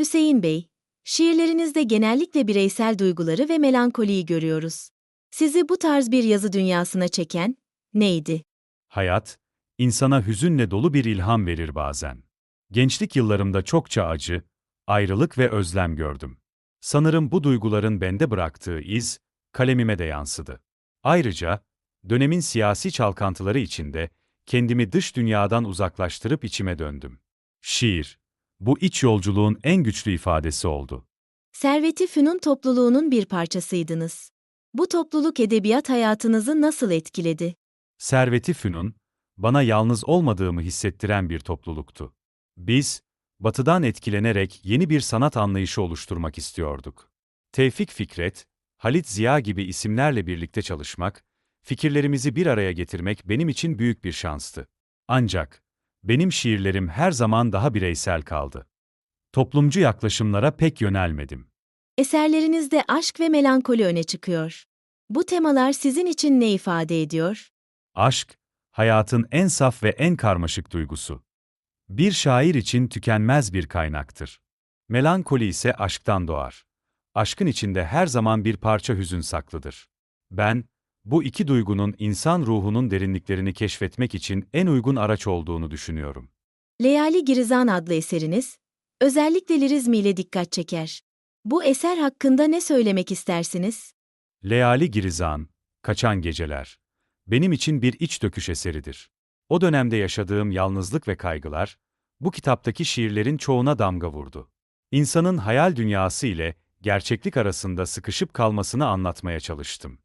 Hüseyin Bey, şiirlerinizde genellikle bireysel duyguları ve melankoliyi görüyoruz. Sizi bu tarz bir yazı dünyasına çeken neydi? Hayat, insana hüzünle dolu bir ilham verir bazen. Gençlik yıllarımda çokça acı, ayrılık ve özlem gördüm. Sanırım bu duyguların bende bıraktığı iz, kalemime de yansıdı. Ayrıca, dönemin siyasi çalkantıları içinde, kendimi dış dünyadan uzaklaştırıp içime döndüm. Şiir, bu iç yolculuğun en güçlü ifadesi oldu. Servet-i Fünun topluluğunun bir parçasıydınız. Bu topluluk edebiyat hayatınızı nasıl etkiledi? Servet-i Fünun, bana yalnız olmadığımı hissettiren bir topluluktu. Biz, batıdan etkilenerek yeni bir sanat anlayışı oluşturmak istiyorduk. Tevfik Fikret, Halit Ziya gibi isimlerle birlikte çalışmak, fikirlerimizi bir araya getirmek benim için büyük bir şanstı. Ancak, benim şiirlerim her zaman daha bireysel kaldı. Toplumcu yaklaşımlara pek yönelmedim. Eserlerinizde aşk ve melankoli öne çıkıyor. Bu temalar sizin için ne ifade ediyor? Aşk, hayatın en saf ve en karmaşık duygusu. Bir şair için tükenmez bir kaynaktır. Melankoli ise aşktan doğar. Aşkın içinde her zaman bir parça hüzün saklıdır. Ben, bu iki duygunun insan ruhunun derinliklerini keşfetmek için en uygun araç olduğunu düşünüyorum. Leyali Girizan adlı eseriniz, özellikle lirizmiyle dikkat çeker. Bu eser hakkında ne söylemek istersiniz? Leali Girizan, Kaçan Geceler. Benim için bir iç döküş eseridir. O dönemde yaşadığım yalnızlık ve kaygılar, bu kitaptaki şiirlerin çoğuna damga vurdu. İnsanın hayal dünyası ile gerçeklik arasında sıkışıp kalmasını anlatmaya çalıştım.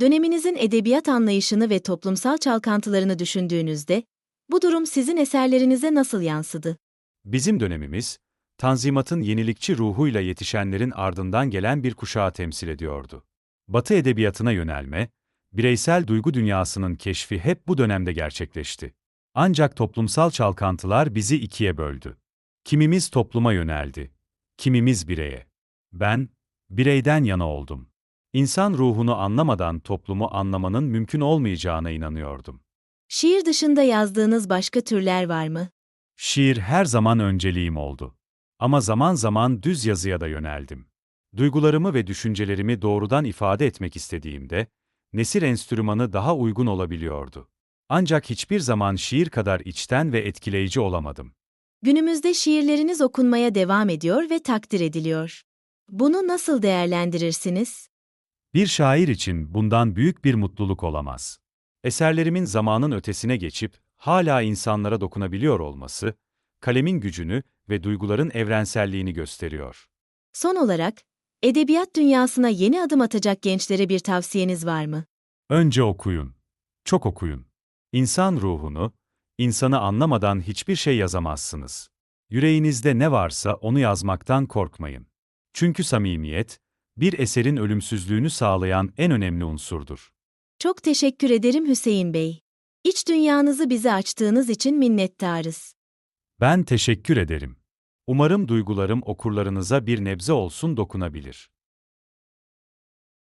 Döneminizin edebiyat anlayışını ve toplumsal çalkantılarını düşündüğünüzde, bu durum sizin eserlerinize nasıl yansıdı? Bizim dönemimiz, Tanzimat'ın yenilikçi ruhuyla yetişenlerin ardından gelen bir kuşağı temsil ediyordu. Batı edebiyatına yönelme, bireysel duygu dünyasının keşfi hep bu dönemde gerçekleşti. Ancak toplumsal çalkantılar bizi ikiye böldü. Kimimiz topluma yöneldi, kimimiz bireye. Ben, bireyden yana oldum. İnsan ruhunu anlamadan toplumu anlamanın mümkün olmayacağına inanıyordum. Şiir dışında yazdığınız başka türler var mı? Şiir her zaman önceliğim oldu. Ama zaman zaman düz yazıya da yöneldim. Duygularımı ve düşüncelerimi doğrudan ifade etmek istediğimde, nesir enstrümanı daha uygun olabiliyordu. Ancak hiçbir zaman şiir kadar içten ve etkileyici olamadım. Günümüzde şiirleriniz okunmaya devam ediyor ve takdir ediliyor. Bunu nasıl değerlendirirsiniz? Bir şair için bundan büyük bir mutluluk olamaz. Eserlerimin zamanın ötesine geçip hala insanlara dokunabiliyor olması, kalemin gücünü ve duyguların evrenselliğini gösteriyor. Son olarak, edebiyat dünyasına yeni adım atacak gençlere bir tavsiyeniz var mı? Önce okuyun. Çok okuyun. İnsan ruhunu, insanı anlamadan hiçbir şey yazamazsınız. Yüreğinizde ne varsa onu yazmaktan korkmayın. Çünkü samimiyet, bir eserin ölümsüzlüğünü sağlayan en önemli unsurdur. Çok teşekkür ederim Hüseyin Bey. İç dünyanızı bize açtığınız için minnettarız. Ben teşekkür ederim. Umarım duygularım okurlarınıza bir nebze olsun dokunabilir.